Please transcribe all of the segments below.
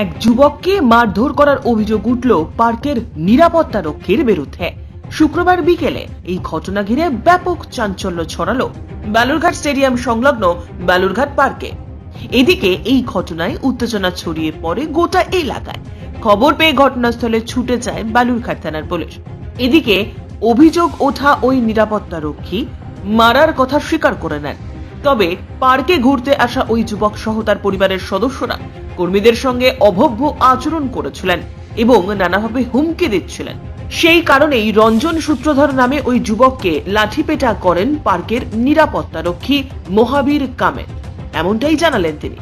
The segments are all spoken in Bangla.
এক যুবককে মারধর করার অভিযোগ উঠল পার্কের নিরাপত্তা রক্ষীর বিরুদ্ধে। শুক্রবার বিকেলে এই ঘটনা ঘিরে ব্যাপক চাঞ্চল্য ছড়ালো বালুরঘাট স্টেডিয়াম সংলগ্ন বালুরঘাট পার্কে। এদিকে এই ঘটনায় উত্তেজনা ছড়িয়ে পড়ে গোটা এলাকায়। খবর পেয়ে ঘটনাস্থলে ছুটে যায় বালুরঘাট থানার পুলিশ। এদিকে অভিযোগ ওঠা ওই নিরাপত্তা রক্ষী মারার কথা স্বীকার করে নেন। তবে পার্কে ঘুরতে আসা ওই যুবক সহ তার পরিবারের সদস্যরা কর্মীদের সঙ্গে অভব্য আচরণ করেছিলেন এবং নানাভাবে হুমকি দিচ্ছিলেন। সেই কারণেই রঞ্জন সূত্রধর নামে ওই যুবককে লাঠিপেটা করেন পার্কের নিরাপত্তারক্ষী মহাবীর কামেত এমনটাই জানালেন তিনি।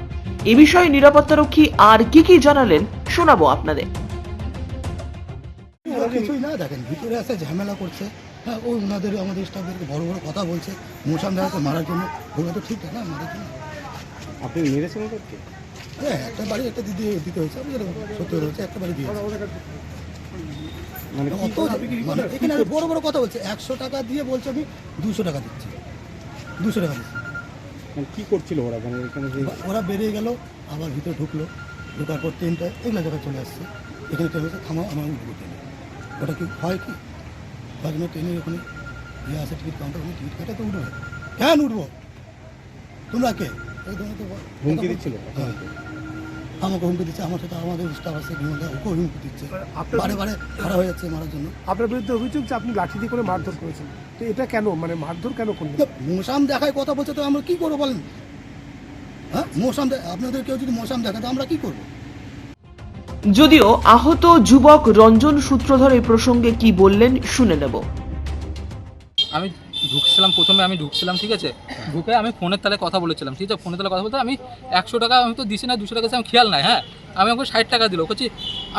এ বিষয়ে নিরাপত্তারক্ষী আর কি কি জানালেন শোনাবো আপনাদের। কিছুই না দেখেন ভিতরে আসে ঝামেলা করছে। হ্যাঁ ওই ওনাদের আমাদের স্টাফদেরকে বড় বড় কথা বলছে। মোশান দেখাতে মারার জন্য। ওগুলো তো ঠিক না? মারার জন্য। আপনি মেরেছেন হ্যাঁ একটা বাড়ি একটা দিদি দিতে হয়েছে আমি যেরকম সত্যি হচ্ছে একটা বাড়ি দিয়েছে। মানে অত মানে এখানে আর বড় বড় কথা বলছে একশো টাকা দিয়ে বলছে আমি দুশো টাকা দিচ্ছি। দুশো টাকা দিচ্ছি। মানে কি করছিল ওরা? মানে এখানে ওরা বেরিয়ে গেল আবার ভিতরে ঢুকলো ঢোকার পর ট্রেনটা এগুলো জায়গায় চলে আসছে। এখানে ট্রেন হচ্ছে থামা আমার উঠবো ট্রেনে। ওটা কি হয় কি? তার জন্য ট্রেনের ওখানে ইয়ে আছে টিকিট কাউন্টার ওখানে টিকিট কাটা তো উঠবে। কেন উঠবো? তোমরা কে? হুমকি দিচ্ছিল? হ্যাঁ। আমাকে হুমকি দিচ্ছে আমার সাথে আমাদের স্টাফ আছে ওকেও হুমকি দিচ্ছে। আপনার- বারে বারে খারাপ হয়ে যাচ্ছে মারার জন্য। আপনার বিরুদ্ধে অভিযোগ যে আপনি লাঠি দিয়ে করে মারধর করেছেন। তো এটা কেন? মানে মারধর কেন করলেন? মশাম দেখায় কথা বলছে তো আমরা কি করব বলেন? হ্যাঁ? মশাম আপনাদের কেউ যদি মশাম দেখায় তো আমরা কি করব? যদিও আহত যুবক রঞ্জন সূত্রধর এই প্রসঙ্গে কি বললেন শুনে নেব। আমি ঢুকছিলাম, প্রথমে আমি ঢুকছিলাম, ঠিক আছে? ঢুকে আমি ফোনের তালে কথা বলেছিলাম, ঠিক আছে? ফোনের তালে কথা বলতে আমি একশো টাকা আমি তো দিছি না, দুশো টাকা আমি খেয়াল নাই হ্যাঁ? আমি ওকে ষাট টাকা দিল করছি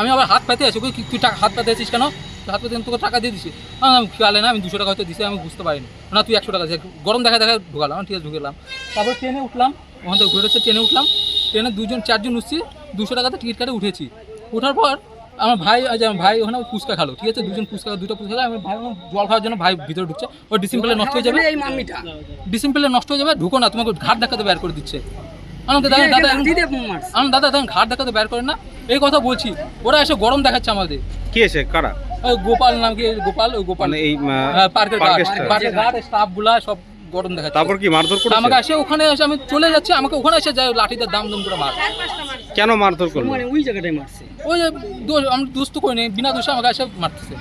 আমি আবার হাত পাতে আছি তুই টাকা, হাত পাতে আছিস কেন? হাত পাতে তোকে টাকা দিয়ে দিছি। আমি খেয়ালে না, আমি দুশো টাকা হয়তো দিছি, আমি বুঝতে পারিনি। না, তুই একশো টাকা দিস গরম দেখা দেখা ঢুকালাম, ঠিক আছে ঢুকেলাম তারপর ট্রেনে উঠলাম, ওখান থেকে ঘুরে ট্রেনে উঠলাম। ট্রেনে দুজন, চারজন উঠছি, দুশো টাকাতে টিকিট কাটে উঠেছি। ওঠার পর আমার ভাই আজ আমার ভাই ওখানে ফুচকা খালো ঠিক আছে? দুজন ফুচকা দুটো ফুচকা খালো আমার ভাই জল খাওয়ার জন্য ভাই ভিতরে ঢুকছে। ওই ডিসিম্পলে নষ্ট হয়ে যাবে। এই মামিটা ডিসিম্পলে নষ্ট হয়ে যাবে ঢুকো না তোমাকে ঘাট দেখাতে বের করে দিচ্ছে। আমাকে দাদা দাদা আমি দাদা দেখেন ঘাট দেখাতে বের করে না। এই কথা বলছি ওরা এসে গরম দেখাচ্ছে আমাদের। কে এসে? কারা? ওই গোপাল নাম কি? গোপাল ওই গোপাল। মানে এই হ্যাঁ, পার্কের পার্কের গার্ড। পার্কের গার্ড স্টাফগুলা সব গরম দেখাচ্ছে। তারপর কি মারধর আমাকে এসে ওখানে এসে আমি চলে যাচ্ছি আমাকে ওখানে এসে যায় লাঠিতে দাম দাম করে মার কেন মারধর করল? ওই যে দোষ আমি দোষ তো করিনি বিনা দোষে আমাকে এসে মারতেছে।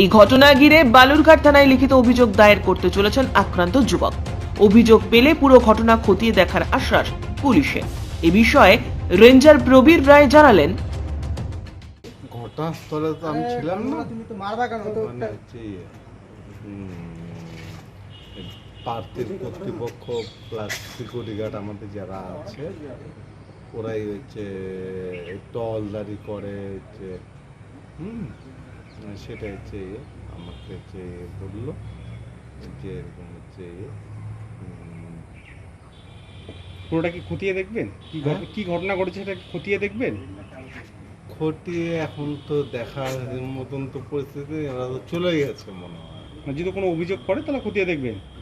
এই ঘটনা ঘিরে বালুরঘাট থানায় লিখিত অভিযোগ দায়ের করতে চলেছেন আক্রান্ত যুবক। অভিযোগ পেলে পুরো ঘটনা খতিয়ে দেখার আশ্বাস পুলিশে। এ বিষয়ে রেঞ্জার প্রবীর রায় জানালেন। ঘটনাস্থলে তো আমি ছিলাম না। তুমি তো মারবা কেন? মানে পার্কের কর্তৃপক্ষ প্লাস সিকিউরিটি গার্ড আমাদের যারা আছে ওরাই হচ্ছে টলদারি করে হচ্ছে হুম সেটা হচ্ছে আমাকে হচ্ছে বলল যে এরকম হচ্ছে পুরোটা কি খতিয়ে দেখবেন? কি কি ঘটনা ঘটেছে সেটা খতিয়ে দেখবেন? খতিয়ে এখন তো দেখার মতন তো পরিস্থিতি ওরা তো চলে গেছে মনে হয়। মানে যদি কোনো অভিযোগ করে তাহলে খতিয়ে দেখবেন। হ্যাঁ